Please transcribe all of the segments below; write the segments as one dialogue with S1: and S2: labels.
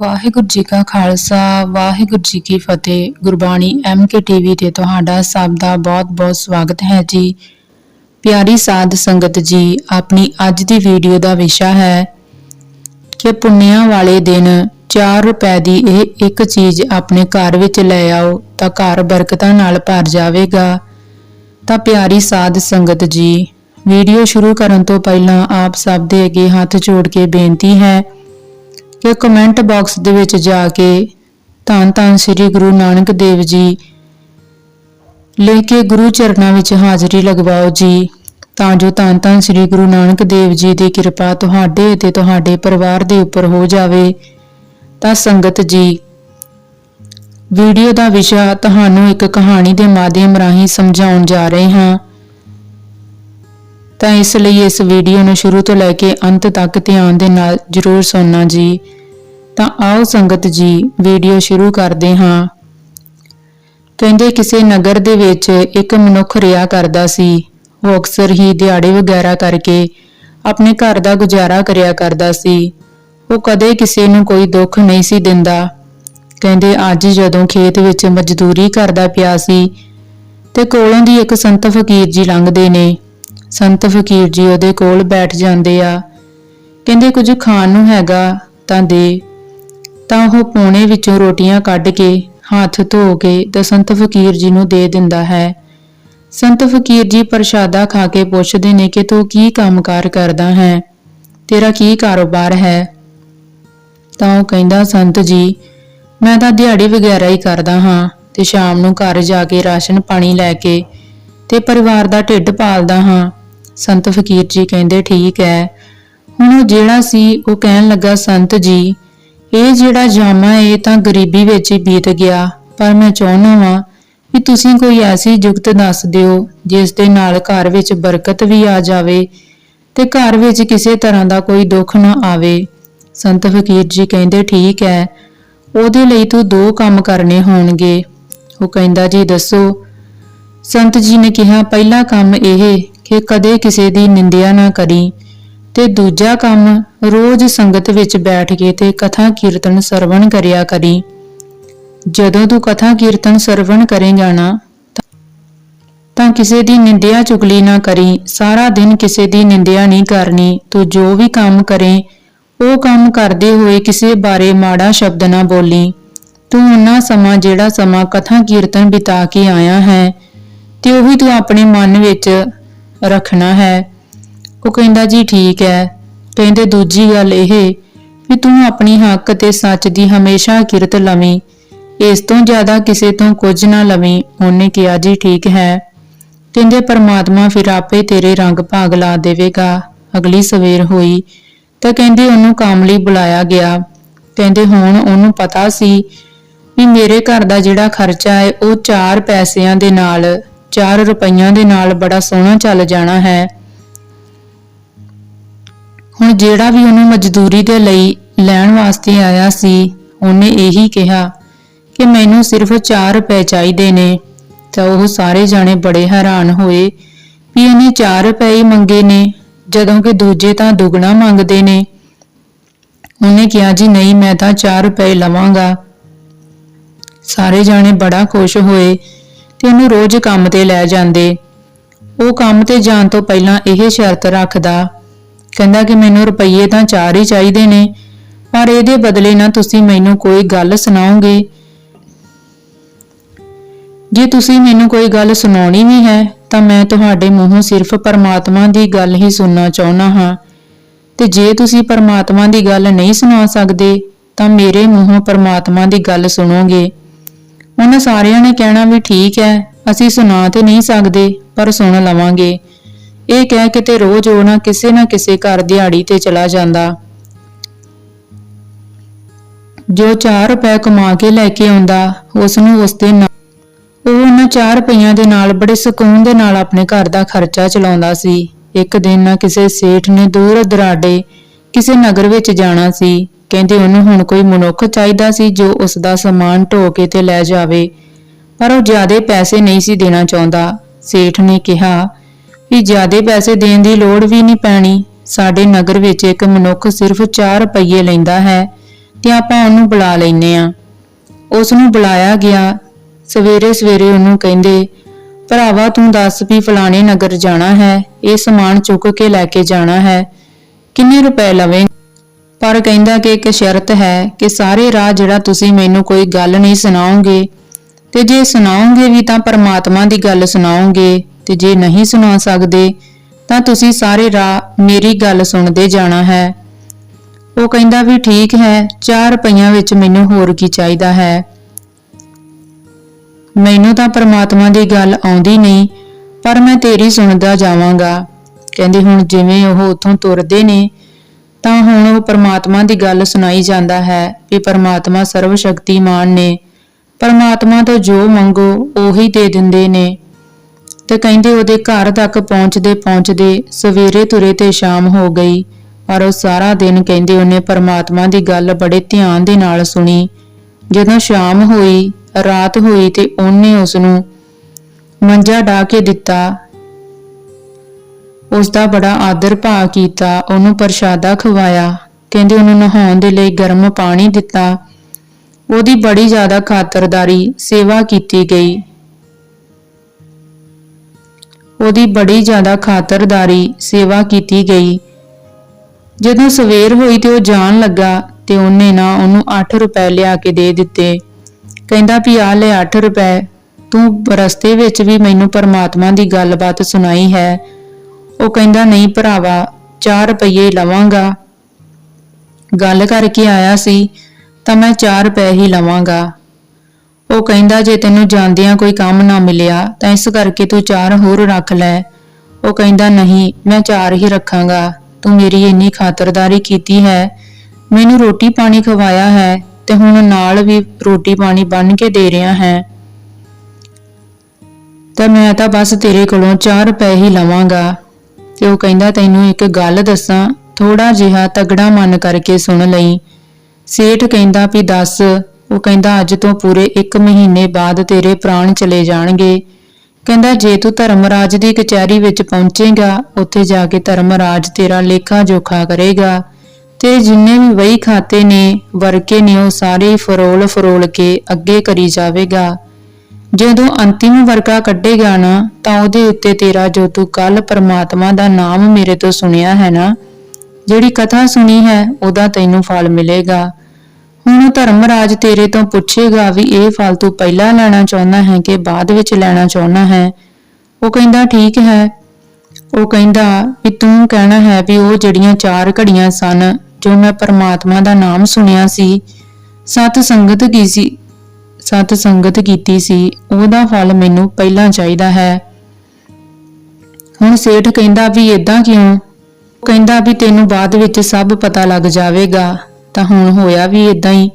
S1: ਵਾਹਿਗੁਰੂ ਜੀ ਕਾ ਖਾਲਸਾ, ਵਾਹਿਗੁਰੂ ਜੀ ਕੀ ਫਤਿਹ। Gurbani MK TV ਤੇ ਤੁਹਾਡਾ ਸਭ ਦਾ ਬਹੁਤ-ਬਹੁਤ ਸਵਾਗਤ ਹੈ ਜੀ। ਪਿਆਰੀ ਸਾਧ ਸੰਗਤ ਜੀ, ਆਪਣੀ ਅੱਜ ਦੀ ਵੀਡੀਓ ਦਾ ਵਿਸ਼ਾ ਹੈ ਕਿ ਪੁੰਨਿਆਂ ਵਾਲੇ ਦਿਨ 4 ਰੁਪਏ ਦੀ ਇਹ ਇੱਕ ਚੀਜ਼ ਆਪਣੇ ਘਰ ਵਿੱਚ ਲੈ ਆਓ ਤਾਂ ਘਰ ਬਰਕਤਾਂ ਨਾਲ ਭਰ ਜਾਵੇਗਾ। ਤਾਂ ਪਿਆਰੀ ਸਾਧ ਸੰਗਤ ਜੀ, ਵੀਡੀਓ ਸ਼ੁਰੂ ਕਰਨ ਤੋਂ ਪਹਿਲਾਂ ਆਪ ਸਭ ਦੇ ਅੱਗੇ ਹੱਥ ਜੋੜ ਕੇ ਬੇਨਤੀ ਹੈ ਕਿ ਕਮੈਂਟ ਬਾਕਸ ਦੇ ਵਿੱਚ ਜਾ ਕੇ ਧੰਨ ਧੰਨ ਸ੍ਰੀ ਗੁਰੂ ਨਾਨਕ ਦੇਵ ਜੀ ਲਿਖ ਕੇ ਗੁਰੂ ਚਰਨਾਂ ਵਿੱਚ ਹਾਜ਼ਰੀ ਲਗਵਾਓ ਜੀ। ਤਾਂ ਜੋ ਧੰਨ ਧੰਨ ਸ੍ਰੀ ਗੁਰੂ ਨਾਨਕ ਦੇਵ ਜੀ ਦੀ ਕਿਰਪਾ ਤੁਹਾਡੇ ਅਤੇ ਤੁਹਾਡੇ ਪਰਿਵਾਰ ਦੇ ਉੱਪਰ ਹੋ ਜਾਵੇ। ਤਾਂ ਸੰਗਤ ਜੀ, ਵੀਡੀਓ ਦਾ ਵਿਸ਼ਾ ਤੁਹਾਨੂੰ ਇੱਕ ਕਹਾਣੀ ਦੇ ਮਾਧਿਅਮ ਰਾਹੀਂ ਸਮਝਾਉਣ ਜਾ ਰਹੇ ਹਾਂ। ਤਾਂ ਇਸ ਲਈ ਇਸ ਵੀਡੀਓ ਨੂੰ ਸ਼ੁਰੂ ਤੋਂ ਲੈ ਕੇ ਅੰਤ ਤੱਕ ਧਿਆਨ ਦੇ ਨਾਲ ਜ਼ਰੂਰ ਸੁਣਨਾ ਜੀ। ਤਾਂ ਆਓ ਸੰਗਤ ਜੀ, ਵੀਡੀਓ ਸ਼ੁਰੂ ਕਰਦੇ ਹਾਂ। ਕਹਿੰਦੇ, ਕਿਸੇ ਨਗਰ ਦੇ ਵਿੱਚ ਇੱਕ ਮਨੁੱਖ ਰਿਹਾ ਕਰਦਾ ਸੀ। ਉਹ ਅਕਸਰ ਹੀ ਦਿਹਾੜੇ ਵਗੈਰਾ ਕਰਕੇ ਆਪਣੇ ਘਰ ਦਾ ਗੁਜ਼ਾਰਾ ਕਰਿਆ ਕਰਦਾ ਸੀ। ਉਹ ਕਦੇ ਕਿਸੇ ਨੂੰ ਕੋਈ ਦੁੱਖ ਨਹੀਂ ਸੀ ਦਿੰਦਾ। ਕਹਿੰਦੇ, ਅੱਜ ਜਦੋਂ ਖੇਤ ਵਿੱਚ ਮਜ਼ਦੂਰੀ ਕਰਦਾ ਪਿਆ ਸੀ ਤੇ ਕੋਲੋਂ ਦੀ ਇੱਕ ਸੰਤ ਫਕੀਰ ਜੀ ਲੰਘਦੇ ਨੇ। ਸੰਤ ਫਕੀਰ ਜੀ ਉਹਦੇ ਕੋਲ ਬੈਠ ਜਾਂਦੇ ਆ। ਕਹਿੰਦੇ, ਕੁਝ ਖਾਣ ਨੂੰ ਹੈਗਾ ਤਾਂ ਦੇ। ਤਾਂ ਉਹ ਪੋਣੇ ਵਿੱਚੋਂ ਰੋਟੀਆਂ ਕੱਢ ਕੇ ਹੱਥ ਧੋ ਕੇ ਤੇ ਸੰਤ ਫਕੀਰ ਜੀ ਨੂੰ ਦੇ ਦਿੰਦਾ ਹੈ। ਸੰਤ ਫਕੀਰ ਜੀ ਪ੍ਰਸ਼ਾਦਾ ਖਾ ਕੇ ਪੁੱਛਦੇ ਨੇ ਕਿ ਤੂੰ ਕੀ ਕੰਮਕਾਰ ਕਰਦਾ ਹੈ? ਤੇਰਾ ਕੀ ਕਾਰੋਬਾਰ ਹੈ? ਤਾਂ ਉਹ ਕਹਿੰਦਾ, ਸੰਤ ਜੀ, ਮੈਂ ਤਾਂ ਦਿਹਾੜੀ ਵਗੈਰਾ ਹੀ ਕਰਦਾ ਹਾਂ ਤੇ ਸ਼ਾਮ ਨੂੰ ਘਰ ਜਾ ਕੇ ਰਾਸ਼ਨ ਪਾਣੀ ਲੈ ਕੇ ਤੇ ਪਰਿਵਾਰ ਦਾ ਢਿੱਡ ਪਾਲਦਾ ਹਾਂ। ਸੰਤ ਫਕੀਰ ਜੀ ਕਹਿੰਦੇ, ਠੀਕ ਹੈ। ਹੁਣ ਉਹ ਜਿਹੜਾ ਸੀ, ਉਹ ਕਹਿਣ ਲੱਗਾ, ਸੰਤ ਜੀ ਇਹ ਜਿਹੜਾ ਜਾਮਾ ਇਹ ਤਾਂ ਗਰੀਬੀ ਵਿੱਚ ਹੀ ਬੀਤ ਗਿਆ। ਪਰ ਮੈਂ ਚਾਹੁੰਦਾ ਵਾਂ ਕਿ ਤੁਸੀਂ ਕੋਈ ਐਸੀ ਜੁਗਤ ਦੱਸ ਦਿਓ, ਜਿਸ ਦੇ ਨਾਲ ਘਰ ਵਿੱਚ ਬਰਕਤ ਵੀ ਆ ਜਾਵੇ ਤੇ ਘਰ ਵਿੱਚ ਕਿਸੇ ਤਰ੍ਹਾਂ ਦਾ ਕੋਈ ਦੁੱਖ ਨਾ ਆਵੇ। ਸੰਤ ਫਕੀਰ ਜੀ ਕਹਿੰਦੇ, ਠੀਕ ਹੈ, ਉਹਦੇ ਲਈ ਤੂੰ ਦੋ ਕੰਮ ਕਰਨੇ ਹੋਣਗੇ। ਉਹ ਕਹਿੰਦਾ, ਜੀ ਦੱਸੋ। ਸੰਤ ਜੀ ਨੇ ਕਿਹਾ, ਪਹਿਲਾ ਕੰਮ ਇਹ ਕਿ ਕਦੇ ਕਿਸੇ ਦੀ ਨਿੰਦਿਆ ਨਾ ਕਰੀ। ਤੇ ਦੂਜਾ ਕੰਮ ਰੋਜ਼ ਸੰਗਤ ਵਿੱਚ ਬੈਠ ਕੇ ਤੇ ਕਥਾ ਕੀਰਤਨ ਸਰਵਣ ਕਰਿਆ ਕਰੀ। ਜਦੋਂ ਤੂੰ ਕਥਾ ਕੀਰਤਨ ਸਰਵਣ ਕਰੇਗਾ ਨਾ, ਤਾਂ ਕਿਸੇ ਦੀ ਨਿੰਦਿਆ ਚੁਗਲੀ ਨਾ ਕਰੀ, ਸਾਰਾ ਦਿਨ ਕਿਸੇ ਦੀ ਨਿੰਦਿਆ ਨਹੀਂ ਕਰਨੀ। ਤੂੰ ਜੋ ਵੀ ਕੰਮ ਕਰੇ, ਉਹ ਕੰਮ ਕਰਦੇ ਹੋਏ ਕਿਸੇ ਬਾਰੇ ਮਾੜਾ ਸ਼ਬਦ ਨਾ ਬੋਲੀ। ਤੂੰ ਉਹਨਾਂ ਸਮਾਂ ਜਿਹੜਾ ਸਮਾਂ ਕਥਾ ਕੀਰਤਨ ਬਿਤਾ ਕੇ ਆਇਆ ਹੈ, ਤੇ ਉਹੀ ਤੂੰ ਆਪਣੇ ਮਨ ਵਿੱਚ ਰੱਖਣਾ ਹੈ। ਉਹ ਕਹਿੰਦਾ, ਜੀ ਠੀਕ ਹੈ। ਕਹਿੰਦੇ, ਦੂਜੀ ਗੱਲ ਇਹ ਵੀ ਤੂੰ ਆਪਣੀ ਹੱਕ ਤੇ ਸੱਚ ਦੀ ਹਮੇਸ਼ਾ ਕਿਰਤ ਲਵੀਂ। ਇਸ ਤੋਂ ਜ਼ਿਆਦਾ ਕਿਸੇ ਤੋਂ ਕੁਝ ਨਾ ਲਵੀਂ। ਉਹਨੇ ਕਿਹਾ, ਜੀ ਠੀਕ ਹੈ। ਕਹਿੰਦੇ, ਪਰਮਾਤਮਾ ਫਿਰ ਆਪੇ ਤੇਰੇ ਰੰਗ ਭਾਗ ਲਾ ਦੇਵੇਗਾ। ਅਗਲੀ ਸਵੇਰ ਹੋਈ ਤਾਂ ਕਹਿੰਦੇ, ਉਹਨੂੰ ਕੰਮ ਲਈ ਬੁਲਾਇਆ ਗਿਆ। ਕਹਿੰਦੇ, ਹੁਣ ਉਹਨੂੰ ਪਤਾ ਸੀ ਵੀ ਮੇਰੇ ਘਰ ਦਾ ਜਿਹੜਾ ਖਰਚਾ ਹੈ, ਉਹ 4 ਪੈਸਿਆਂ ਦੇ ਨਾਲ 4 ਰੁਪਈਆਂ ਦੇ ਨਾਲ ਬੜਾ ਸੋਹਣਾ ਚੱਲ ਜਾਣਾ ਹੈ। ਹੁਣ ਜਿਹੜਾ ਵੀ ਉਹਨੂੰ ਮਜ਼ਦੂਰੀ ਦੇ ਲਈ ਲੈਣ ਵਾਸਤੇ ਆਇਆ ਸੀ, ਉਹਨੇ ਇਹੀ ਕਿਹਾ ਕਿ ਮੈਨੂੰ ਸਿਰਫ 4 ਰੁਪਏ ਚਾਹੀਦੇ ਨੇ। ਤਾਂ ਉਹ ਸਾਰੇ ਜਾਣੇ ਬੜੇ ਹੈਰਾਨ ਹੋਏ ਵੀ ਇਹਨੇ 4 ਰੁਪਏ ਹੀ ਮੰਗੇ ਨੇ, ਜਦੋਂ ਕਿ ਦੂਜੇ ਤਾਂ ਦੁੱਗਣਾ ਮੰਗਦੇ ਨੇ। ਉਹਨੇ ਕਿਹਾ, ਜੀ ਨਹੀਂ, ਮੈਂ ਤਾਂ 4 ਰੁਪਏ ਲਵਾਂਗਾ। ਸਾਰੇ ਜਾਣੇ ਬੜਾ ਖੁਸ਼ ਹੋਏ ਤੇ ਉਹਨੂੰ ਰੋਜ਼ ਕੰਮ ਤੇ ਲੈ ਜਾਂਦੇ। ਉਹ ਕੰਮ ਤੇ ਜਾਣ ਤੋਂ ਪਹਿਲਾਂ ਇਹ ਸ਼ਰਤ ਰੱਖਦਾ ਕਹਿੰਦਾ ਕਿ ਮੈਨੂੰ ਰੁਪਈਏ ਤਾਂ ਚਾਰ ਹੀ ਚਾਹੀਦੇ ਨੇ, ਪਰ ਇਹਦੇ ਬਦਲੇ ਨਾ ਤੁਸੀਂ ਮੈਨੂੰ ਕੋਈ ਗੱਲ ਸੁਣਾਓਗੇ। ਜੇ ਤੁਸੀਂ ਮੈਨੂੰ ਕੋਈ ਗੱਲ ਸੁਣਾਉਣੀ ਵੀ ਹੈ, ਤਾਂ ਮੈਂ ਤੁਹਾਡੇ ਮੂੰਹੋਂ ਸਿਰਫ ਪਰਮਾਤਮਾ ਦੀ ਗੱਲ ਹੀ ਸੁਣਨਾ ਚਾਹੁੰਦਾ ਹਾਂ। ਤੇ ਜੇ ਤੁਸੀਂ ਪਰਮਾਤਮਾ ਦੀ ਗੱਲ ਨਹੀਂ ਸੁਣਾ ਸਕਦੇ, ਤਾਂ ਮੇਰੇ ਮੂੰਹੋਂ ਪਰਮਾਤਮਾ ਦੀ ਗੱਲ ਸੁਣੋਗੇ। ਉਹਨਾਂ ਸਾਰਿਆਂ ਨੇ ਕਹਿਣਾ ਵੀ ਠੀਕ ਹੈ, ਅਸੀਂ ਸੁਣਾ ਤੇ ਨਹੀਂ ਸਕਦੇ, ਪਰ ਸੁਣ ਲਵਾਂਗੇ। ਇਹ ਕਹਿ ਕੇ ਤੇ ਰੋਜ਼ ਉਹ ਨਾ ਕਿਸੇ ਨਾ ਕਿਸੇ ਘਰ ਦਿਹਾੜੀ ਤੇ ਚਲਾ ਜਾਂਦਾ। ਜੋ 4 ਰੁਪਏ ਕਮਾ ਕੇ ਲੈ ਕੇ ਆਉਂਦਾ ਉਸ ਨੂੰ ਉਸ ਦੇ ਉਹ ਉਹਨਾਂ 4 ਰੁਪਈਆਂ ਦੇ ਨਾਲ ਬੜੇ ਸਕੂਨ ਦੇ ਨਾਲ ਆਪਣੇ ਘਰ ਦਾ ਖਰਚਾ ਚਲਾਉਂਦਾ ਸੀ। ਇੱਕ ਦਿਨ ਨਾ ਕਿਸੇ ਸੇਠ ਨੇ ਦੂਰ ਦਰਾਡੇ ਕਿਸੇ ਨਗਰ ਵਿੱਚ ਜਾਣਾ ਸੀ। ਕਹਿੰਦੇ ਉਹਨੂੰ ਹੁਣ ਕੋਈ ਮਨੁੱਖ ਚਾਹੀਦਾ ਸੀ ਜੋ ਉਸ ਦਾ ਸਮਾਨ ਢੋ ਕੇ ਤੇ ਲੈ ਜਾਵੇ। ਪਰ ਉਹ ਜ਼ਿਆਦਾ ਪੈਸੇ ਨਹੀਂ ਸੀ ਦੇਣਾ ਚਾਹੁੰਦਾ। ਸੇਠ ਨੇ ਕਿਹਾ ਵੀ ਜ਼ਿਆਦੇ ਪੈਸੇ ਦੇਣ ਦੀ ਲੋੜ ਵੀ ਨਹੀਂ ਪੈਣੀ। ਸਾਡੇ ਨਗਰ ਵਿੱਚ ਇੱਕ ਮਨੁੱਖ ਸਿਰਫ 4 ਰੁਪਏ ਲੈਂਦਾ ਹੈ ਤੇ ਆਪਾਂ ਉਹਨੂੰ ਬੁਲਾ ਲੈਨੇ ਆ ਉਸ ਨੂੰ ਬੁਲਾਇਆ ਗਿਆ। ਸਵੇਰੇ ਸਵੇਰੇ ਉਹਨੂੰ ਕਹਿੰਦੇ, ਭਰਾਵਾ, ਤੂੰ ਦੱਸ ਵੀ ਫਲਾਣੇ ਨਗਰ ਜਾਣਾ ਹੈ। ਇਹ ਸਮਾਨ ਚੁੱਕ ਕੇ ਲੈ ਕੇ ਜਾਣਾ ਹੈ। ਕਿੰਨੇ ਰੁਪਏ ਲਵੇਂ ਪਰ ਕਹਿੰਦਾ ਕਿ ਇੱਕ ਸ਼ਰਤ ਹੈ ਕਿ ਸਾਰੇ ਰਾਹ ਜਿਹੜਾ ਤੁਸੀਂ ਮੈਨੂੰ ਕੋਈ ਗੱਲ ਨਹੀਂ ਸੁਣਾਓਗੇ, ਤੇ ਜੇ ਸੁਣਾਓਗੇ ਵੀ ਤਾਂ ਪਰਮਾਤਮਾ ਦੀ ਗੱਲ ਸੁਣਾਓਗੇ। ਤੇ ਜੇ ਨਹੀਂ ਸੁਣਾ ਸਕਦੇ, ਤਾਂ ਤੁਸੀਂ ਸਾਰੇ ਰਾਹ ਮੇਰੀ ਗੱਲ ਸੁਣਦੇ ਜਾਣਾ ਹੈ। ਉਹ ਕਹਿੰਦਾ ਵੀ ਠੀਕ ਹੈ 4 ਰੁਪਈਆਂ ਵਿੱਚ ਮੈਨੂੰ ਹੋਰ ਕੀ ਚਾਹੀਦਾ ਹੈ। ਮੈਨੂੰ ਤਾਂ ਪਰਮਾਤਮਾ ਦੀ ਗੱਲ ਆਉਂਦੀ ਨਹੀਂ, ਪਰ ਮੈਂ ਤੇਰੀ ਸੁਣਦਾ ਜਾਵਾਂਗਾ। ਕਹਿੰਦੀ ਹੁਣ ਜਿਵੇਂ ਉਹ ਉਥੋਂ ਤੁਰਦੇ ਨੇ, ਤਾਂ ਹੁਣ ਉਹ ਪਰਮਾਤਮਾ ਦੀ ਗੱਲ ਸੁਣਾਈ ਜਾਂਦਾ ਹੈ ਵੀ ਪਰਮਾਤਮਾ ਸਰਵ ਸ਼ਕਤੀਮਾਨ ਨੇ। ਪਰਮਾਤਮਾ ਤੋਂ ਜੋ ਮੰਗੋ, ਉਹੀ ਦੇ ਦਿੰਦੇ ਨੇ। ਤੇ ਕਹਿੰਦੇ ਉਹਦੇ ਘਰ ਤੱਕ ਪਹੁੰਚਦੇ ਪਹੁੰਚਦੇ ਸਵੇਰੇ ਤੁਰੇ ਤੇ ਸ਼ਾਮ ਹੋ ਗਈ। ਪਰ ਉਹ ਸਾਰਾ ਦਿਨ ਕਹਿੰਦੇ ਉਹਨੇ ਪਰਮਾਤਮਾ ਦੀ ਗੱਲ ਬੜੇ ਧਿਆਨ ਦੇ ਨਾਲ ਸੁਣੀ। ਜਦੋਂ ਸ਼ਾਮ ਹੋਈ, ਰਾਤ ਹੋਈ ਤੇ ਉਹਨੇ ਉਸ ਨੂੰ ਮੰਜਾ ਢਾ ਕੇ ਦਿੱਤਾ। ਉਸ ਦਾ ਬੜਾ ਆਦਰ ਭਾਅ ਕੀਤਾ, ਉਹਨੂੰ ਪ੍ਰਸ਼ਾਦਾ ਖਵਾਇਆ। ਕਹਿੰਦੇ ਉਹਨੂੰ ਨਹਾਉਣ ਦੇ ਲਈ ਗਰਮ ਪਾਣੀ ਦਿੱਤਾ। ਉਹਦੀ ਬੜੀ ਜ਼ਿਆਦਾ ਖਾਤਰਦਾਰੀ, ਸੇਵਾ ਕੀਤੀ ਗਈ। ਉਹਦੀ ਬੜੀ ਜ਼ਿਆਦਾ ਖਾਤਰਦਾਰੀ ਸੇਵਾ ਕੀਤੀ ਗਈ। ਜਦੋਂ ਸਵੇਰ ਹੋਈ ਤੇ ਉਹ ਜਾਣ ਲੱਗਾ ਤੇ ਉਹਨੇ ਨਾ ਉਹਨੂੰ 8 ਰੁਪਏ ਲਿਆ ਕੇ ਦੇ ਦਿੱਤੇ। ਕਹਿੰਦਾ ਵੀ ਆ ਲੈ 8 ਰੁਪਏ, ਤੂੰ ਰਸਤੇ ਵਿੱਚ ਵੀ ਮੈਨੂੰ ਪਰਮਾਤਮਾ ਦੀ ਗੱਲਬਾਤ ਸੁਣਾਈ ਹੈ। ਉਹ ਕਹਿੰਦਾ, ਨਹੀਂ ਭਰਾਵਾ 4 ਰੁਪਏ ਲਵਾਂਗਾ। ਗੱਲ ਕਰਕੇ ਆਇਆ ਸੀ, ਤਾਂ ਮੈਂ 4 ਰੁਪਏ ਹੀ ਲਵਾਂਗਾ। ਉਹ ਕਹਿੰਦਾ, ਜੇ ਤੈਨੂੰ ਜਾਂਦਿਆਂ ਕੋਈ ਕੰਮ ਨਾ ਮਿਲਿਆ, ਤਾਂ ਇਸ ਕਰਕੇ ਤੂੰ ਚਾਰ ਹੋਰ ਰੱਖ ਲੈ। ਉਹ ਕਹਿੰਦਾ, ਨਹੀਂ, ਮੈਂ ਚਾਰ ਹੀ ਰੱਖਾਂਗਾ। ਤੂੰ ਮੇਰੀ ਇੰਨੀ ਖਾਤਰਦਾਰੀ ਕੀਤੀ ਹੈ। ਮੈਨੂੰ ਰੋਟੀ ਪਾਣੀ ਖਵਾਇਆ ਹੈ ਤੇ ਹੁਣ ਨਾਲ ਵੀ ਰੋਟੀ ਪਾਣੀ ਬੰਨ ਕੇ ਦੇ ਰਿਹਾ ਹੈ। ਤਾਂ ਮੈਂ ਤਾਂ ਬਸ ਤੇਰੇ ਕੋਲੋਂ 4 ਰੁਪਏ ਹੀ ਲਵਾਂਗਾ। ਤੇ ਉਹ ਕਹਿੰਦਾ, ਤੈਨੂੰ ਇੱਕ ਗੱਲ ਦੱਸਾਂ ਥੋੜਾ ਜਿਹਾ ਤਗੜਾ ਮਨ ਕਰਕੇ ਸੁਣ ਲਈ। ਸੇਠ ਕਹਿੰਦਾ ਵੀ, ਦੱਸ ਉਹ ਕਹਿੰਦਾ, ਅੱਜ ਤੋਂ ਪੂਰੇ 1 ਮਹੀਨੇ ਬਾਅਦ ਤੇਰੇ ਪ੍ਰਾਣ ਚਲੇ ਜਾਣਗੇ। ਕਹਿੰਦਾ, ਜੇ ਤੂੰ ਧਰਮਰਾਜ ਦੀ ਕਚਹਿਰੀ ਵਿੱਚ ਪਹੁੰਚੇਗਾ, ਉੱਥੇ ਜਾ ਕੇ ਧਰਮਰਾਜ ਤੇਰਾ ਲੇਖਾ ਜੋਖਾ ਕਰੇਗਾ। ਤੇ ਜਿੰਨੇ ਵੀ ਵਹੀ ਖਾਤੇ ਨੇ, ਵਰਕੇ ਨੇ, ਉਹ ਸਾਰੇ ਫਰੋਲ ਫਰੋਲ ਕੇ ਅੱਗੇ ਕਰੀ ਜਾਵੇਗਾ। ਜਦੋਂ ਅੰਤਿਮ ਵਰਕਾ ਕੱਢੇਗਾ ਨਾ, ਤਾਂ ਉਹਦੇ ਉੱਤੇ ਤੇਰਾ ਜੋ ਤੂੰ ਕੱਲ ਪਰਮਾਤਮਾ ਦਾ ਨਾਮ ਮੇਰੇ ਤੋਂ ਸੁਣਿਆ ਹੈ ਨਾ? ਜਿਹੜੀ ਕਥਾ ਸੁਣੀ ਹੈ, ਉਹਦਾ ਤੈਨੂੰ ਫਲ ਮਿਲੇਗਾ। ਹੁਣ ਧਰਮਰਾਜ ਤੇਰੇ ਤੋਂ ਪੁੱਛੇਗਾ ਵੀ ਇਹ ਫਲ ਤੂੰ ਪਹਿਲਾਂ ਲੈਣਾ ਚਾਹੁੰਦਾ ਹੈ ਕਿ ਬਾਅਦ ਵਿੱਚ ਲੈਣਾ ਚਾਹੁੰਦਾ ਹੈ? ਉਹ ਕਹਿੰਦਾ, ਠੀਕ ਹੈ। ਉਹ ਕਹਿੰਦਾ, ਵੀ ਤੂੰ ਕਹਿਣਾ ਹੈ ਵੀ ਉਹ ਜਿਹੜੀਆਂ ਚਾਰ ਘੜੀਆਂ ਸਨ, ਜੋ ਮੈਂ ਪਰਮਾਤਮਾ ਦਾ ਨਾਮ ਸੁਣਿਆ ਸੀ, ਸਤ ਸੰਗਤ ਕੀ ਸੀ? ਸਤ ਸੰਗਤ ਕੀਤੀ ਸੀ, ਉਹਦਾ ਫਲ ਮੈਨੂੰ ਪਹਿਲਾਂ ਚਾਹੀਦਾ ਹੈ। ਹੁਣ ਸੇਠ ਕਹਿੰਦਾ, ਵੀ ਇਦਾਂ ਕਿਉਂ? ਕਹਿੰਦਾ, ਵੀ ਤੈਨੂੰ ਬਾਅਦ ਵਿੱਚ ਸਭ ਪਤਾ ਲੱਗ ਜਾਵੇਗਾ। ਤਾਂ ਹੁਣ ਹੋਇਆ ਵੀ ਇਦਾਂ ਹੀ।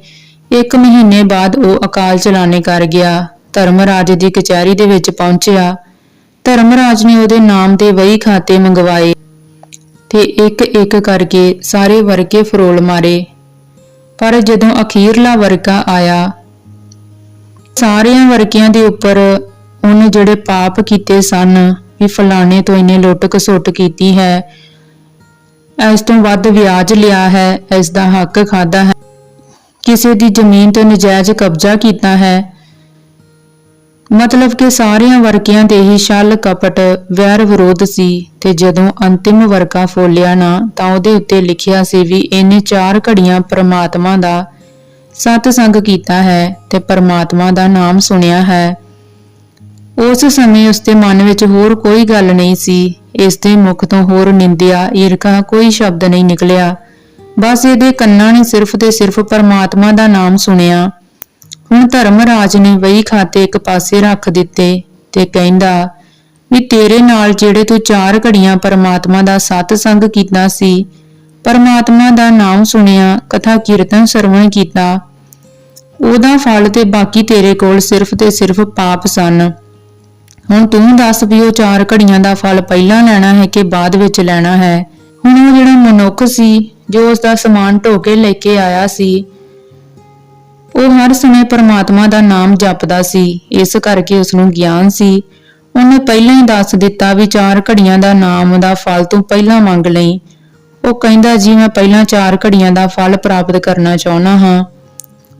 S1: ਇੱਕ ਮਹੀਨੇ ਬਾਅਦ ਉਹ ਅਕਾਲ ਚਲਾਣੇ ਕਰ ਗਿਆ। ਧਰਮਰਾਜ ਦੀ ਕਚਹਿਰੀ ਦੇ ਵਿੱਚ ਪਹੁੰਚਿਆ। ਧਰਮਰਾਜ ਨੇ ਉਹਦੇ ਨਾਮ ਤੇ ਵਹੀ ਖਾਤੇ ਮੰਗਵਾਏ ਤੇ ਇੱਕ ਇੱਕ ਕਰਕੇ ਸਾਰੇ ਵਰਕੇ ਫਰੋਲ ਮਾਰੇ। ਪਰ ਜਦੋਂ ਅਖੀਰਲਾ ਵਰਕਾ ਆਇਆ, ਸਾਰਿਆਂ ਵਰਕਿਆਂ ਦੇ ਉੱਪਰ ਉਹਨੇ ਜਿਹੜੇ ਪਾਪ ਕੀਤੇ ਸਨ ਵੀ ਫਲਾਣੇ ਤੋਂ ਇਹਨੇ ਲੁੱਟ ਖਸੁੱਟ ਕੀਤੀ ਹੈ ਇਸ ਤੋਂ ਵੱਧ ਵਿਆਜ ਲਿਆ ਹੈ, ਇਸ ਦਾ ਹੱਕ ਖਾਦਾ ਹੈ। ਕਿਸੇ ਦੀ ਜ਼ਮੀਨ ਤੇ ਨਜਾਇਜ਼ ਕਬਜ਼ਾ ਕੀਤਾ ਹੈ। ਮਤਲਬ ਕਿ ਸਾਰਿਆਂ ਵਰਕਿਆਂ ਦੇ ਹੀ ਛਲ ਕਪਟ ਵੈਰ ਵਿਰੋਧ ਸੀ ਤੇ ਜਦੋਂ ਅੰਤਿਮ ਵਰਕਾ ਫੋਲਿਆ ਨਾ, ਤਾਂ ਉਹਦੇ ਉੱਤੇ ਲਿਖਿਆ ਸੀ ਵੀ ਇਹਨੇ ਚਾਰ ਘੜੀਆਂ ਪ੍ਰਮਾਤਮਾ ਦਾ ਸਤ ਸੰਗ ਕੀਤਾ ਹੈ ਤੇ ਪਰਮਾਤਮਾ ਦਾ ਨਾਮ ਸੁਣਿਆ ਹੈ। ਉਸ ਸਮੇਂ ਉਸਦੇ ਮਨ ਵਿੱਚ ਹੋਰ ਕੋਈ ਗੱਲ ਨਹੀਂ ਸੀ। ਇਸ ਦੇ ਮੁਖ ਤੋਂ ਹੋਰ ਨਿੰਦਿਆ, ਈਰਖਾ, ਕੋਈ ਸ਼ਬਦ ਨਹੀਂ ਨਿਕਲਿਆ। ਬਸ ਇਹਦੇ ਕੰਨਾਂ ਨੇ ਸਿਰਫ ਤੇ ਸਿਰਫ ਪਰਮਾਤਮਾ ਦਾ ਨਾਮ ਸੁਣਿਆ। ਹੁਣ ਧਰਮਰਾਜ ਨੇ ਵਹੀ ਖਾਤੇ ਇੱਕ ਪਾਸੇ ਰੱਖ ਦਿੱਤੇ ਤੇ ਕਹਿੰਦਾ ਵੀ ਤੇਰੇ ਨਾਲ ਜਿਹੜੇ ਤੂੰ ਚਾਰ ਘੜੀਆਂ ਪਰਮਾਤਮਾ ਦਾ ਸਤ ਸੰਗ ਕੀਤਾ ਸੀ, ਪਰਮਾਤਮਾ ਦਾ ਨਾਮ ਸੁਣਿਆ, ਕਥਾ ਕੀਰਤਨ ਸਰਵਣ ਕੀਤਾ, ਉਹਦਾ ਫਲ ਤੇ ਬਾਕੀ ਤੇਰੇ ਕੋਲ ਸਿਰਫ ਤੇ ਸਿਰਫ ਪਾਪ ਸਨ। ਹੁਣ ਤੂੰ ਦੱਸ ਵੀ ਉਹ ਚਾਰ ਘੜੀਆਂ ਦਾ ਫਲ ਪਹਿਲਾਂ ਲੈਣਾ ਹੈ ਕਿ ਬਾਅਦ ਵਿੱਚ ਲੈਣਾ ਹੈ? ਹੁਣ ਉਹ ਜਿਹੜਾ ਮਨੁੱਖ ਸੀ, ਜੋ ਉਸ ਦਾ ਸਮਾਨ ਢੋ ਕੇ ਲੈ ਕੇ ਆਇਆ ਸੀ, ਉਹ ਹਰ ਸਮੇਂ ਪਰਮਾਤਮਾ ਦਾ ਨਾਮ ਜਪਦਾ ਸੀ। ਇਸ ਕਰਕੇ ਉਸ ਨੂੰ ਗਿਆਨ ਸੀ। ਉਹਨੇ ਪਹਿਲਾਂ ਹੀ ਦੱਸ ਦਿੱਤਾ ਵੀ ਚਾਰ ਘੜੀਆਂ ਦਾ ਨਾਮ ਦਾ ਫਲ ਤੂੰ ਪਹਿਲਾਂ ਮੰਗ ਲਈ। ਉਹ ਕਹਿੰਦਾ, ਜੀ, ਮੈਂ ਪਹਿਲਾਂ ਚਾਰ ਘੜੀਆਂ ਦਾ ਫਲ ਪ੍ਰਾਪਤ ਕਰਨਾ ਚਾਹੁੰਦਾ ਹਾਂ।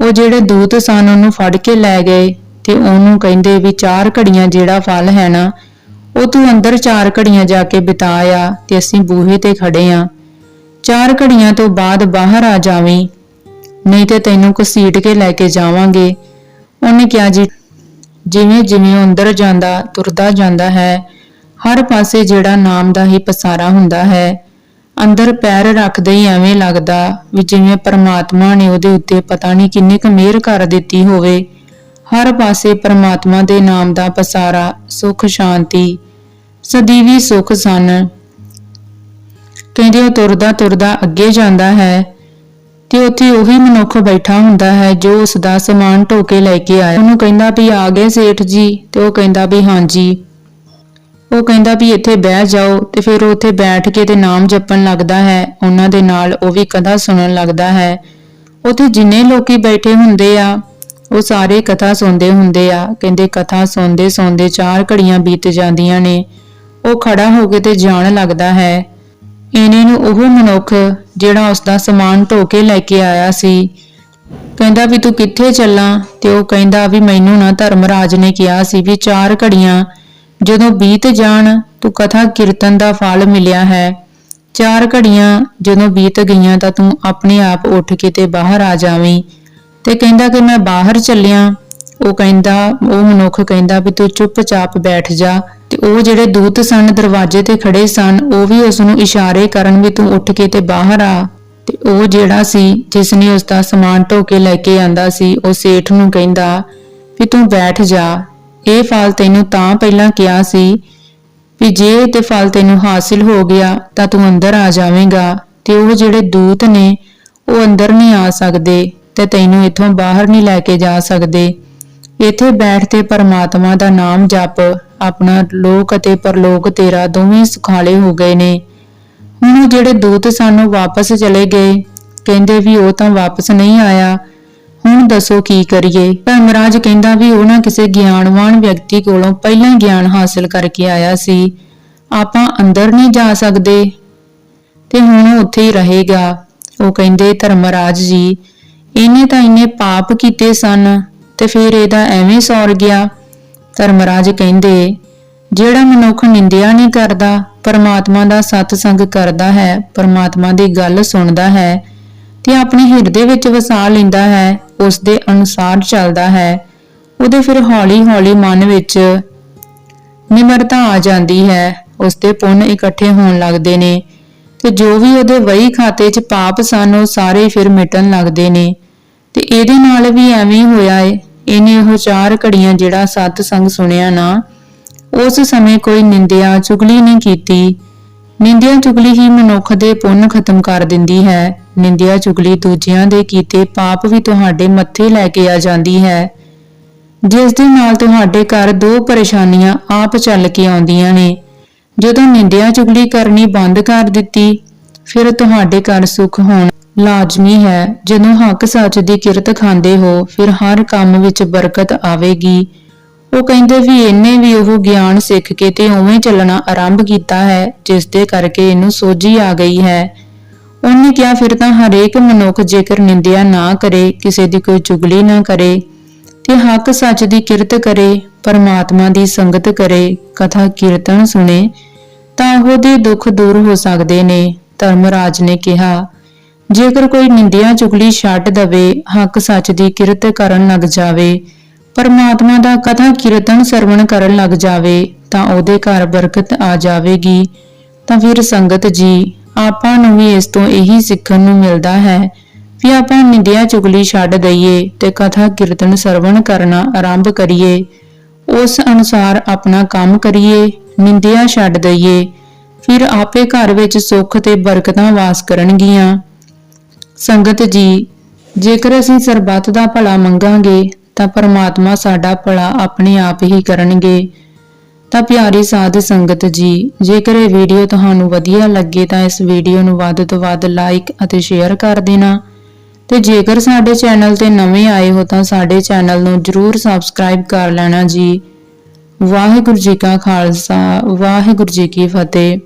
S1: ਉਹ ਜਿਹੜੇ ਦੂਤ ਸਨ ਉਹਨੂੰ ਫੜ ਕੇ ਲੈ ਗਏ। ਤੇ ਉਹਨੂੰ ਕਹਿੰਦੇ ਵੀ ਚਾਰ ਘੜੀਆਂ ਜਿਹੜਾ ਫਲ ਹੈ ਨਾ, ਉਹ ਤੂੰ ਅੰਦਰ ਚਾਰ ਘੜੀਆਂ ਜਾ ਕੇ ਬਿਤਾ ਆ ਤੇ ਅਸੀਂ ਬੂਹੇ ਤੇ ਖੜੇ ਆ। ਚਾਰ ਘੜੀਆਂ ਤੋਂ ਬਾਅਦ ਬਾਹਰ ਆ ਜਾਵੀਂ, ਨਹੀਂ ਤੇ ਤੈਨੂੰ ਘਸੀਟ ਕੇ ਲੈ ਕੇ ਜਾਵਾਂਗੇ। ਉਹਨੇ ਕਿਹਾ ਜੀ, ਜਿਵੇਂ ਜਿਵੇਂ ਉਹ ਅੰਦਰ ਜਾਂਦਾ, ਤੁਰਦਾ ਜਾਂਦਾ ਹੈ, ਹਰ ਪਾਸੇ ਜਿਹੜਾ ਨਾਮ ਦਾ ਹੀ ਪਸਾਰਾ ਹੁੰਦਾ ਹੈ। ਅੰਦਰ ਪੈਰ ਰੱਖਦੇ ਹੀ ਐਵੇਂ ਲੱਗਦਾ ਵੀ ਜਿਵੇਂ ਪਰਮਾਤਮਾ ਨੇ ਉਹਦੇ ਉੱਤੇ ਪਤਾ ਨਹੀਂ ਕਿੰਨੀ ਕੁ ਮਿਹਰ ਕਰ ਦਿੱਤੀ ਹੋਵੇ। ਹਰ ਪਾਸੇ ਪਰਮਾਤਮਾ ਦੇ ਨਾਮ ਦਾ ਪਸਾਰਾ, ਸੁਖ, ਸ਼ਾਂਤੀ। ਸਦੀਵੀ ਸੁਖ ਸਨ। ਕਹਿੰਦੇ ਉਹ ਤੁਰਦਾ ਤੁਰਦਾ ਅੱਗੇ ਜਾਂਦਾ ਹੈ ਤੇ ਉੱਥੇ ਉਹੀ ਮਨੁੱਖ ਬੈਠਾ ਹੁੰਦਾ ਹੈ ਜੋ ਉਸ ਦਾ ਸਮਾਨ ਢੋ ਕੇ ਲੈ ਕੇ ਆਇਆ। ਉਹਨੂੰ ਕਹਿੰਦਾ ਵੀ ਆ ਗਏ ਸੇਠ ਜੀ ਤੇ ਉਹ ਕਹਿੰਦਾ ਵੀ ਹਾਂਜੀ ਉਹ ਕਹਿੰਦਾ ਵੀ ਇੱਥੇ ਬਹਿ ਜਾਓ ਤੇ ਫਿਰ ਉਹ ਉੱਥੇ ਬੈਠ ਕੇ ਤੇ ਨਾਮ ਜਪਣ ਲੱਗਦਾ ਹੈ। ਉਹਨਾਂ ਦੇ ਨਾਲ ਉਹ ਵੀ ਕਥਾ ਸੁਣਨ ਲੱਗਦਾ ਹੈ। ਉੱਥੇ ਜਿੰਨੇ ਲੋਕੀ ਬੈਠੇ ਹੁੰਦੇ ਆ ਉਹ ਸਾਰੇ ਕਥਾ ਸੁਣਦੇ ਹੁੰਦੇ ਆ। ਕਹਿੰਦੇ ਕਥਾ ਸੁਣਦੇ ਸੁਣਦੇ ਚਾਰ ਘੜੀਆਂ ਬੀਤ ਜਾਂਦੀਆਂ ਨੇ। ਉਹ ਖੜਾ ਹੋ ਕੇ ਤੇ ਜਾਣ ਲੱਗਦਾ ਹੈ। ਇਹਨੇ ਨੂੰ ਉਹ ਮਨੁੱਖ ਜਿਹੜਾ ਉਸ ਦਾ ਸਮਾਨ ਢੋ ਕੇ ਲੈ ਕੇ ਆਇਆ ਸੀ। ਕਹਿੰਦਾ ਵੀ ਤੂੰ ਕਿੱਥੇ ਚੱਲਾਂ? ਤੇ ਉਹ ਕਹਿੰਦਾ ਵੀ ਮੈਨੂੰ ਨਾ ਧਰਮਰਾਜ ਨੇ ਕਿਹਾ ਸੀ ਵੀ ਚਾਰ ਘੜੀਆਂ ਜਦੋਂ ਬੀਤ ਜਾਣ, ਤੂੰ ਕਥਾ ਕੀਰਤਨ ਦਾ ਫਲ ਮਿਲਿਆ ਹੈ। ਚਾਰ ਘੜੀਆਂ ਜਦੋਂ ਬੀਤ ਗਈਆਂ ਤਾਂ ਤੂੰ ਆਪਣੇ ਆਪ ਉੱਠ ਕੇ ਤੇ ਬਾਹਰ ਆ ਜਾਵੀਂ। ਤੇ ਕਹਿੰਦਾ ਕਿ ਮੈਂ ਬਾਹਰ ਚੱਲਿਆ। ਉਹ ਕਹਿੰਦਾ, ਉਹ ਮਨੁੱਖ ਕਹਿੰਦਾ ਵੀ ਤੂੰ ਚੁੱਪਚਾਪ ਬੈਠ ਜਾ। ਤੇ ਉਹ ਜਿਹੜੇ ਦੂਤ ਸਨ, ਦਰਵਾਜ਼ੇ ਤੇ ਖੜੇ ਸਨ, ਉਹ ਵੀ ਉਸ ਨੂੰ ਇਸ਼ਾਰੇ ਕਰਨ ਵੀ ਤੂੰ ਉੱਠ ਕੇ ਤੇ ਬਾਹਰ ਆ। ਤੇ ਉਹ ਜਿਹੜਾ ਸੀ, ਜਿਸ ਨੇ ਉਸ ਦਾ ਸਮਾਨ ਢੋ ਕੇ ਲੈ ਕੇ ਆਂਦਾ ਸੀ, ਉਹ ਸੇਠ ਨੂੰ ਕਹਿੰਦਾ ਵੀ ਤੂੰ ਬੈਠ ਜਾ। ਇਹ ਫਲ ਤੈਨੂੰ ਤਾਂ ਪਹਿਲਾਂ ਕਿਹਾ ਸੀ ਵੀ ਜੇ ਤੇ ਫਲ ਤੈਨੂੰ ਹਾਸਿਲ ਹੋ ਗਿਆ, ਤਾਂ ਤੂੰ ਅੰਦਰ ਆ ਜਾਵੇਂਗਾ। ਤੇ ਉਹ ਜਿਹੜੇ ਦੂਤ ਨੇ, ਉਹ ਅੰਦਰ ਨਹੀਂ ਆ ਸਕਦੇ। ਤੇ ਤੈਨੂੰ ਇੱਥੋਂ ਬਾਹਰ ਨਹੀਂ ਲੈ ਕੇ ਜਾ ਸਕਦੇ। ਇੱਥੇ ਬੈਠ ਤੇ ਪਰਮਾਤਮਾ ਦਾ ਨਾਮ ਜਪ, ਆਪਣਾ ਲੋਕ ਅਤੇ ਪਰਲੋਕ ਤੇਰਾ ਦੋਵੇਂ ਸੁਖਾਲੇ ਹੋ ਗਏ ਨੇ। ਹੁਣ ਜਿਹੜੇ ਦੂਤ ਸਾਨੂੰ ਵਾਪਸ ਚਲੇ ਗਏ, ਕਹਿੰਦੇ ਵੀ ਉਹ ਤਾਂ ਵਾਪਸ ਨਹੀਂ ਆਇਆ। ਹੁਣ ਦੱਸੋ ਕੀ ਕਰੀਏ? ਧਰਮਰਾਜ ਕਹਿੰਦਾ ਵੀ ਉਹ ਨਾ ਕਿਸੇ ਗਿਆਨਵਾਨ ਵਿਅਕਤੀ ਕੋਲੋਂ ਪਹਿਲਾਂ ਗਿਆਨ ਹਾਸਲ ਕਰਕੇ ਆਇਆ ਸੀ। ਆਪਾਂ ਅੰਦਰ ਨਹੀਂ ਜਾ ਸਕਦੇ। ਤੇ ਹੁਣ ਉਹ ਉੱਥੇ ਹੀ ਰਹੇਗਾ। ਉਹ ਕਹਿੰਦੇ, ਧਰਮਰਾਜ ਜੀ ਇਹਨੇ ਤਾਂ ਇੰਨੇ ਪਾਪ ਕੀਤੇ ਸਨ ਤੇ ਫਿਰ ਇਹਦਾ ਐਵੇਂ ਸੌਰ ਗਿਆ। ਧਰਮਰਾਜ ਕਹਿੰਦੇ, ਜਿਹੜਾ ਮਨੁੱਖ ਨਿੰਦਿਆ ਨਹੀਂ ਕਰਦਾ, ਪਰਮਾਤਮਾ ਦਾ ਸਤਸੰਗ ਕਰਦਾ ਹੈ, ਪਰਮਾਤਮਾ ਦੀ ਗੱਲ ਸੁਣਦਾ ਹੈ ਤੇ ਆਪਣੇ ਹਿਰਦੇ ਵਿੱਚ ਵਸਾ ਲੈਂਦਾ ਹੈ ਉਸ ਦੇ ਅਨੁਸਾਰ ਚੱਲਦਾ ਹੈ। ਉਹਦੇ ਫਿਰ ਹੌਲੀ-ਹੌਲੀ ਮਨ ਵਿੱਚ ਨਿਮਰਤਾ ਆ ਜਾਂਦੀ ਹੈ। ਉਸ ਦੇ ਪੁੰਨ ਇਕੱਠੇ ਹੋਣ ਲੱਗਦੇ ਨੇ ਤੇ ਜੋ ਵੀ ਉਹਦੇ ਵਹੀ ਖਾਤੇ 'ਚ ਪਾਪ ਸਨ, ਉਹ ਸਾਰੇ ਫਿਰ ਮਿਟਣ ਲੱਗਦੇ ਨੇ। ਤੇ ਇਹਦੇ ਨਾਲ ਵੀ ਐਵੇਂ ਹੋਇਆ ਏ, ਇਹਨੇ ਉਹ ਚਾਰ ਘੜੀਆਂ ਜਿਹੜਾ ਸਤਸੰਗ ਸੁਣਿਆ ਨਾ, ਉਸ ਸਮੇਂ ਕੋਈ ਨਿੰਦਿਆ ਚੁਗਲੀ ਨਹੀਂ ਕੀਤੀ। ਨਿੰਦਿਆ ਚੁਗਲੀ ਹੀ ਮਨੁੱਖ ਦੇ ਪੁੰਨ ਖਤਮ ਕਰ ਦਿੰਦੀ ਹੈ। ਨਿੰਦਿਆ ਚੁਗਲੀ ਦੂਜਿਆਂ ਦੇ ਕੀਤੇ ਪਾਪ ਵੀ ਤੁਹਾਡੇ ਮੱਥੇ ਲੈ ਕੇ ਆ ਜਾਂਦੀ ਹੈ। ਜਿਸ ਦੇ ਨਾਲ ਤੁਹਾਡੇ ਘਰ ਦੋ ਪਰੇਸ਼ਾਨੀਆਂ ਆਪ ਚੱਲ ਕੇ ਆਉਂਦੀਆਂ ਨੇ। ਜਦੋਂ ਨਿੰਦਿਆ ਚੁਗਲੀ ਕਰਨੀ ਬੰਦ ਕਰ ਦਿੱਤੀ, ਫਿਰ ਤੁਹਾਡੇ ਘਰ ਸੁੱਖ ਹੋਣ ਲਾਜ਼ਮੀ ਹੈ, ਜਦੋਂ ਹੱਕ ਸੱਚ ਦੀ ਕਿਰਤ ਖਾਂਦੇ ਹੋ, ਫਿਰ ਹਰ ਕੰਮ ਵਿੱਚ ਬਰਕਤ ਆਵੇਗੀ। ਉਹ ਕਹਿੰਦੇ ਵੀ ਇਹਨੇ ਵੀ ਉਹ ਗਿਆਨ ਸਿੱਖ ਕੇ ਤੇ ਉਵੇਂ ਚੱਲਣਾ ਆਰੰਭ ਕੀਤਾ ਹੈ, ਜਿਸ ਦੇ ਕਰਕੇ ਇਹਨੂੰ ਸੋਝੀ ਆ ਗਈ ਹੈ। ਉਹਨੇ ਕਿਹਾ, ਫਿਰ ਤਾਂ ਹਰੇਕ ਮਨੁੱਖ ਜੇਕਰ ਨਿੰਦਿਆ ਨਾ ਕਰੇ, ਕਿਸੇ ਦੀ ਕੋਈ ਚੁਗਲੀ ਨਾ ਕਰੇ, ਤੇ ਹੱਕ ਸੱਚ ਦੀ ਕਿਰਤ ਕਰੇ, ਪਰਮਾਤਮਾ ਦੀ ਸੰਗਤ ਕਰੇ, ਕਥਾ ਕੀਰਤਨ ਸੁਣੇ, ਤਾਂ ਉਹਦੇ ਦੁੱਖ ਦੂਰ ਹੋ ਸਕਦੇ ਨੇ। ਧਰਮਰਾਜ ਨੇ ਕਿਹਾ ਜੇਕਰ ਕੋਈ ਨਿੰਦਿਆ ਚੁਗਲੀ ਛੱਡ ਦਵੇ, ਹੱਕ ਸੱਚ ਦੀ ਕਿਰਤ ਕਰਨ ਲੱਗ ਜਾਵੇ, ਪਰਮਾਤਮਾ ਦਾ ਕਥਾ ਕੀਰਤਨ ਸਰਵਣ ਕਰਨ ਲੱਗ ਜਾਵੇ, ਤਾਂ ਉਹਦੇ ਘਰ ਬਰਕਤ ਆ ਜਾਵੇਗੀ। ਤਾਂ ਫਿਰ ਸੰਗਤ ਜੀ, ਆਪਾਂ ਨੂੰ ਵੀ ਇਸ ਤੋਂ ਇਹੀ ਸਿੱਖਣ ਨੂੰ ਮਿਲਦਾ ਹੈ ਵੀ ਆਪਾਂ ਨਿੰਦਿਆ ਚੁਗਲੀ ਛੱਡ ਦਈਏ ਤੇ ਕਥਾ ਕੀਰਤਨ ਸਰਵਣ ਕਰਨਾ ਆਰੰਭ ਕਰੀਏ। ਉਸ ਅਨੁਸਾਰ ਆਪਣਾ ਕੰਮ ਕਰੀਏ, ਨਿੰਦਿਆ ਛੱਡ ਦਈਏ, ਫਿਰ ਆਪੇ ਘਰ ਵਿੱਚ ਸੁੱਖ ਤੇ ਬਰਕਤਾਂ ਵਾਸ ਕਰਨਗੀਆਂ। ਸੰਗਤ ਜੀ, ਜੇਕਰ ਅਸੀਂ ਸਰਬੱਤ ਦਾ ਭਲਾ ਮੰਗਾਂਗੇ, ਤਾਂ ਪਰਮਾਤਮਾ ਸਾਡਾ ਭਲਾ ਆਪਣੇ ਆਪ ਹੀ ਕਰਨਗੇ। ਤਾਂ ਪਿਆਰੀ ਸਾਧ ਸੰਗਤ ਜੀ, ਜੇਕਰ ਇਹ ਵੀਡੀਓ ਤੁਹਾਨੂੰ ਵਧੀਆ ਲੱਗੇ, ਤਾਂ ਇਸ ਵੀਡੀਓ ਨੂੰ ਵੱਧ ਤੋਂ ਵੱਧ ਲਾਈਕ ਅਤੇ ਸ਼ੇਅਰ ਕਰ ਦੇਣਾ। ਤੇ ਜੇਕਰ ਸਾਡੇ ਚੈਨਲ ਤੇ ਨਵੇਂ ਆਏ ਹੋ, ਤਾਂ ਸਾਡੇ ਚੈਨਲ ਨੂੰ ਜਰੂਰ ਸਬਸਕ੍ਰਾਈਬ ਕਰ ਲੈਣਾ ਜੀ। ਵਾਹਿਗੁਰੂ ਜੀ ਕਾ ਖਾਲਸਾ, ਵਾਹਿਗੁਰੂ ਜੀ ਕੀ ਫਤਿਹ।